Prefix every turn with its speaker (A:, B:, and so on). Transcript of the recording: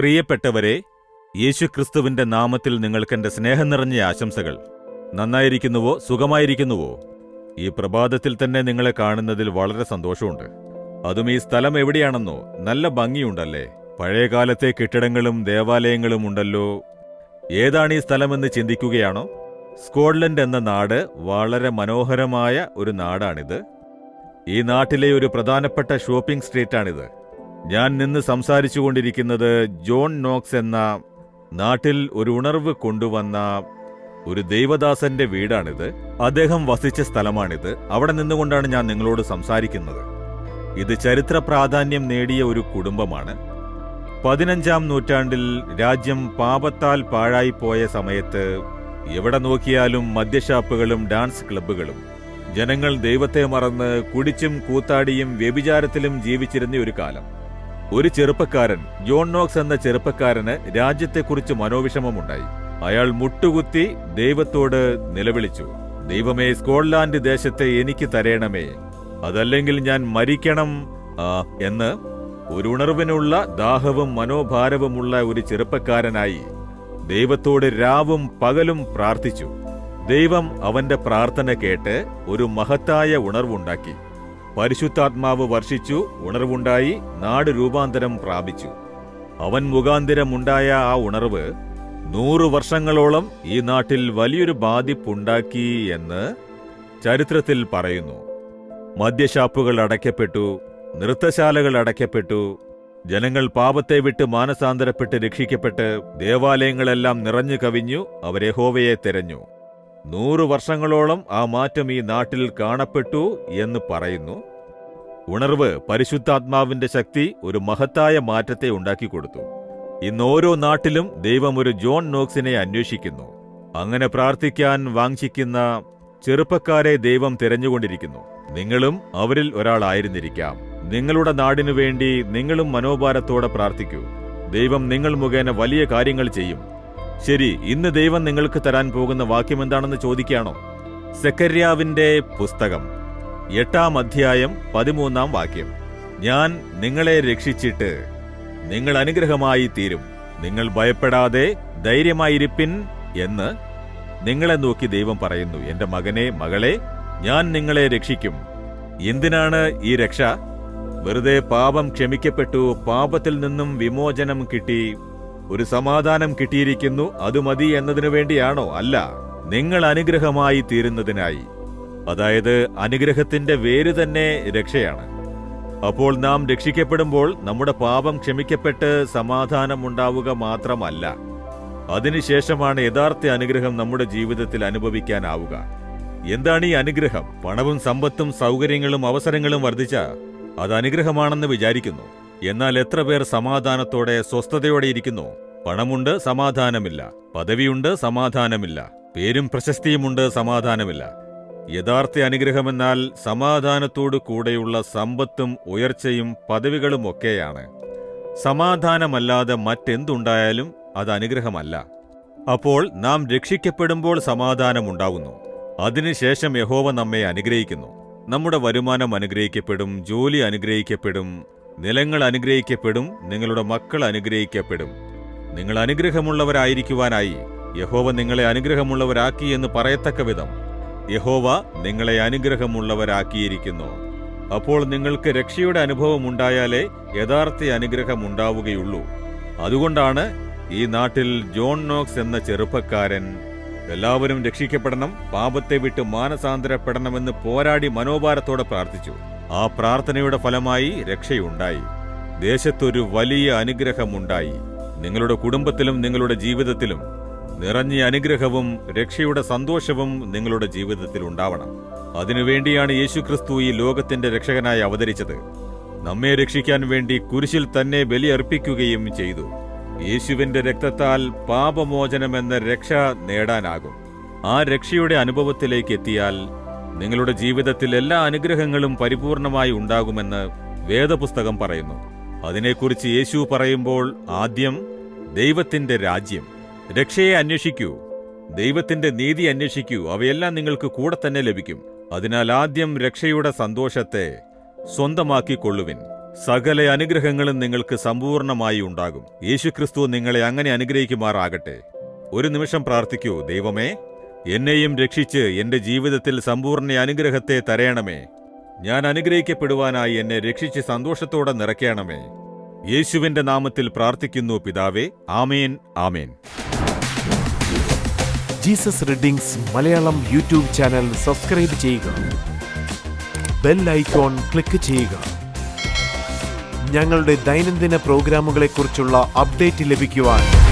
A: പ്രിയപ്പെട്ടവരെ യേശുക്രിസ്തുവിന്റെ നാമത്തിൽ നിങ്ങൾക്കെന്റെ സ്നേഹം നിറഞ്ഞ ആശംസകൾ. നന്നായിരിക്കുന്നുവോ? സുഖമായിരിക്കുന്നുവോ? ഈ പ്രഭാതത്തിൽ തന്നെ നിങ്ങളെ കാണുന്നതിൽ വളരെ സന്തോഷമുണ്ട്. അതും ഈ സ്ഥലം എവിടെയാണെന്നോ? നല്ല ഭംഗിയുണ്ടല്ലേ? പഴയകാലത്തെ കെട്ടിടങ്ങളും ദേവാലയങ്ങളും ഉണ്ടല്ലോ. ഏതാണ് ഈ സ്ഥലമെന്ന് ചിന്തിക്കുകയാണോ? സ്കോട്ട്ലൻഡ് എന്ന നാട് വളരെ മനോഹരമായ ഒരു നാടാണിത്. ഈ നാട്ടിലെ ഒരു പ്രധാനപ്പെട്ട ഷോപ്പിംഗ് സ്ട്രീറ്റാണിത്. ഞാൻ നിന്ന് സംസാരിച്ചുകൊണ്ടിരിക്കുന്നത് ജോൺ നോക്സ് എന്ന നാട്ടിൽ ഒരു ഉണർവ് കൊണ്ടുവന്ന ഒരു ദൈവദാസന്റെ വീടാണിത്. അദ്ദേഹം വസിച്ച സ്ഥലമാണിത്. അവിടെ നിന്നുകൊണ്ടാണ് ഞാൻ നിങ്ങളോട് സംസാരിക്കുന്നത്. ഇത് ചരിത്ര പ്രാധാന്യം നേടിയ ഒരു കുടുംബമാണ്. പതിനഞ്ചാം നൂറ്റാണ്ടിൽ രാജ്യം പാപത്താൽ പാഴായിപ്പോയ സമയത്ത് എവിടെ നോക്കിയാലും മദ്യഷാപ്പുകളും ഡാൻസ് ക്ലബ്ബുകളും. ജനങ്ങൾ ദൈവത്തെ മറന്ന് കുടിച്ചും കൂത്താടിയും വ്യഭിചാരത്തിലും ജീവിച്ചിരുന്ന ഒരു കാലം. ഒരു ചെറുപ്പക്കാരൻ ജോൺ നോക്സ് എന്ന ചെറുപ്പക്കാരന് രാജ്യത്തെക്കുറിച്ച് മനോവിഷമമുണ്ടായി. അയാൾ മുട്ടുകുത്തി ദൈവത്തോട് നിലവിളിച്ചു. ദൈവമേ സ്കോട്ട്ലാൻഡ് ദേശത്തെ എനിക്ക് തരയണമേ അതല്ലെങ്കിൽ ഞാൻ മരിക്കണം എന്ന് ഒരു ഉണർവിനുള്ള ദാഹവും മനോഭാരവുമുള്ള ഒരു ചെറുപ്പക്കാരനായി ദൈവത്തോട് രാവും പകലും പ്രാർത്ഥിച്ചു. ദൈവം അവന്റെ പ്രാർത്ഥന കേട്ട് ഒരു മഹത്തായ ഉണർവുണ്ടാക്കി. പരിശുദ്ധാത്മാവ് വർഷിച്ചു ഉണർവുണ്ടായി നാട് രൂപാന്തരം പ്രാപിച്ചു. അവൻ മുഖാന്തരമുണ്ടായ ആ ഉണർവ് നൂറു വർഷങ്ങളോളം ഈ നാട്ടിൽ വലിയൊരു ബാധിപ്പുണ്ടാക്കി എന്ന് ചരിത്രത്തിൽ പറയുന്നു. മദ്യഷാപ്പുകൾ അടയ്ക്കപ്പെട്ടു നൃത്തശാലകൾ അടയ്ക്കപ്പെട്ടു ജനങ്ങൾ പാപത്തെ വിട്ട് മാനസാന്തരപ്പെട്ട് രക്ഷിക്കപ്പെട്ട് ദേവാലയങ്ങളെല്ലാം നിറഞ്ഞു കവിഞ്ഞു അവരെ ഹോവയെ തെരഞ്ഞു. നൂറു വർഷങ്ങളോളം ആ മാറ്റം ഈ നാട്ടിൽ കാണപ്പെട്ടു എന്ന് പറയുന്നു. ഉണർവ് പരിശുദ്ധാത്മാവിന്റെ ശക്തി ഒരു മഹത്തായ മാറ്റത്തെ ഉണ്ടാക്കിക്കൊടുത്തു ഇന്ന് ഓരോ നാട്ടിലും ദൈവം ഒരു ജോൺ നോക്സിനെ അന്വേഷിക്കുന്നു. അങ്ങനെ പ്രാർത്ഥിക്കാൻ വാഞ്ചിക്കുന്ന ചെറുപ്പക്കാരെ ദൈവം തിരഞ്ഞുകൊണ്ടിരിക്കുന്നു. നിങ്ങളും അവരിൽ ഒരാളായിരുന്നിരിക്കാം. നിങ്ങളുടെ നാടിനു വേണ്ടി നിങ്ങളും മനോഭാരത്തോടെ പ്രാർത്ഥിക്കൂ. ദൈവം നിങ്ങൾ മുഖേന വലിയ കാര്യങ്ങൾ ചെയ്യും. ശരി ഇന്ന് ദൈവം നിങ്ങൾക്ക് തരാൻ പോകുന്ന വാക്യം എന്താണെന്ന് ചോദിക്കുകയാണോ? സെക്കര്യാവിന്റെ പുസ്തകം എട്ടാം അധ്യായം പതിമൂന്നാം വാക്യം. ഞാൻ നിങ്ങളെ രക്ഷിച്ചിട്ട് നിങ്ങൾ അനുഗ്രഹമായി തീരും. നിങ്ങൾ ഭയപ്പെടാതെ ധൈര്യമായിരിപ്പിൻ എന്ന് നിങ്ങളെ നോക്കി ദൈവം പറയുന്നു. എന്റെ മകനെ മകളെ ഞാൻ നിങ്ങളെ രക്ഷിക്കും. എന്തിനാണ് ഈ രക്ഷ? വെറുതെ പാപം ക്ഷമിക്കപ്പെട്ടു പാപത്തിൽ നിന്നും വിമോചനം കിട്ടി ഒരു സമാധാനം കിട്ടിയിരിക്കുന്നു അത് മതി എന്നതിനു വേണ്ടിയാണോ? അല്ല നിങ്ങൾ അനുഗ്രഹമായി തീരുന്നതിനായി. അതായത് അനുഗ്രഹത്തിന്റെ വേര് തന്നെ രക്ഷയാണ്. അപ്പോൾ നാം രക്ഷിക്കപ്പെടുമ്പോൾ നമ്മുടെ പാപം ക്ഷമിക്കപ്പെട്ട് സമാധാനമുണ്ടാവുക മാത്രമല്ല അതിനുശേഷമാണ് യഥാർത്ഥ അനുഗ്രഹം നമ്മുടെ ജീവിതത്തിൽ അനുഭവിക്കാനാവുക. എന്താണ് ഈ അനുഗ്രഹം? പണവും സമ്പത്തും സൗകര്യങ്ങളും അവസരങ്ങളും വർദ്ധിച്ച അത് അനുഗ്രഹമാണെന്ന് വിചാരിക്കുന്നു. എന്നാൽ എത്ര പേർ സമാധാനത്തോടെ സ്വസ്ഥതയോടെ ഇരിക്കുന്നു? പണമുണ്ട് സമാധാനമില്ല. പദവിയുണ്ട് സമാധാനമില്ല. പേരും പ്രശസ്തിയുമുണ്ട് സമാധാനമില്ല. യഥാർത്ഥ അനുഗ്രഹമെന്നാൽ സമാധാനത്തോടു കൂടെയുള്ള സമ്പത്തും ഉയർച്ചയും പദവികളുമൊക്കെയാണ് സമാധാനമല്ലാതെ മറ്റെന്തുണ്ടായാലും അത് അനുഗ്രഹമല്ല. അപ്പോൾ നാം രക്ഷിക്കപ്പെടുമ്പോൾ സമാധാനമുണ്ടാകുന്നു അതിനുശേഷം യഹോവ നമ്മെ അനുഗ്രഹിക്കുന്നു. നമ്മുടെ വരുമാനം അനുഗ്രഹിക്കപ്പെടും ജോലി അനുഗ്രഹിക്കപ്പെടും. നിലങ്ങൾ അനുഗ്രഹിക്കപ്പെടും നിങ്ങളുടെ മക്കൾ അനുഗ്രഹിക്കപ്പെടും. നിങ്ങൾ അനുഗ്രഹമുള്ളവരായിരിക്കുവാനായി യഹോവ നിങ്ങളെ അനുഗ്രഹമുള്ളവരാക്കി എന്ന് പറയത്തക്ക വിധം യഹോവ നിങ്ങളെ അനുഗ്രഹമുള്ളവരാക്കിയിരിക്കുന്നു. അപ്പോൾ നിങ്ങൾക്ക് രക്ഷയുടെ അനുഭവം ഉണ്ടായാലേ യഥാർത്ഥ അനുഗ്രഹം ഉണ്ടാവുകയുള്ളൂ. അതുകൊണ്ടാണ് ഈ നാട്ടിൽ ജോൺ നോക്സ് എന്ന ചെറുപ്പക്കാരൻ എല്ലാവരും രക്ഷിക്കപ്പെടണം പാപത്തെ വിട്ട് മാനസാന്തരപ്പെടണമെന്ന് പോരാടി മനോഭാരത്തോടെ പ്രാർത്ഥിച്ചു. ആ പ്രാർത്ഥനയുടെ ഫലമായി രക്ഷയുണ്ടായി. ദേശത്തൊരു വലിയ അനുഗ്രഹമുണ്ടായി. നിങ്ങളുടെ കുടുംബത്തിലും നിങ്ങളുടെ ജീവിതത്തിലും നിറഞ്ഞ അനുഗ്രഹവും രക്ഷയുടെ സന്തോഷവും നിങ്ങളുടെ ജീവിതത്തിൽ ഉണ്ടാവണം. അതിനുവേണ്ടിയാണ് യേശുക്രിസ്തു ഈ ലോകത്തിന്റെ രക്ഷകനായി അവതരിച്ചത്. നമ്മെ രക്ഷിക്കാൻ വേണ്ടി കുരിശിൽ തന്നെ ബലിയർപ്പിക്കുകയും ചെയ്തു. യേശുവിന്റെ രക്തത്താൽ പാപമോചനമെന്ന രക്ഷ നേടാനാകും. ആ രക്ഷയുടെ അനുഭവത്തിലേക്ക് എത്തിയാൽ നിങ്ങളുടെ ജീവിതത്തിൽ എല്ലാ അനുഗ്രഹങ്ങളും പരിപൂർണമായി ഉണ്ടാകുമെന്ന് വേദപുസ്തകം പറയുന്നു. അതിനെക്കുറിച്ച് യേശു പറയുമ്പോൾ ആദ്യം ദൈവത്തിന്റെ രാജ്യം. രക്ഷയെ അന്വേഷിക്കൂ. ദൈവത്തിന്റെ നീതി അന്വേഷിക്കൂ. അവയെല്ലാം നിങ്ങൾക്ക് കൂടെ തന്നെ ലഭിക്കും. അതിനാൽ ആദ്യം രക്ഷയുടെ സന്തോഷത്തെ സ്വന്തമാക്കിക്കൊള്ളുവിൻ. സകല അനുഗ്രഹങ്ങളും നിങ്ങൾക്ക് സമ്പൂർണമായി ഉണ്ടാകും. യേശുക്രിസ്തു നിങ്ങളെ അങ്ങനെ അനുഗ്രഹിക്കുമാറാകട്ടെ. ഒരു നിമിഷം പ്രാർത്ഥിക്കൂ. ദൈവമേ എന്നെയും രക്ഷിച്ച് എന്റെ ജീവിതത്തിൽ സമ്പൂർണ അനുഗ്രഹത്തെ തരയണമേ. ഞാൻ അനുഗ്രഹിക്കപ്പെടുവാനായി എന്നെ രക്ഷിച്ച് സന്തോഷത്തോടെ നിറയ്ക്കണമേ. യേശുവിന്റെ നാമത്തിൽ പ്രാർത്ഥിക്കുന്നു പിതാവേ. ആമേൻ ആമേൻ.
B: Jesus readings Malayalam YouTube channel subscribe ചെയ്യുക. ബെൽ ഐക്കോൺ ക്ലിക്ക് ചെയ്യുക. ഞങ്ങളുടെ ദൈനംദിന പ്രോഗ്രാമുകളെക്കുറിച്ചുള്ള അപ്ഡേറ്റ് ലഭിക്കുവാൻ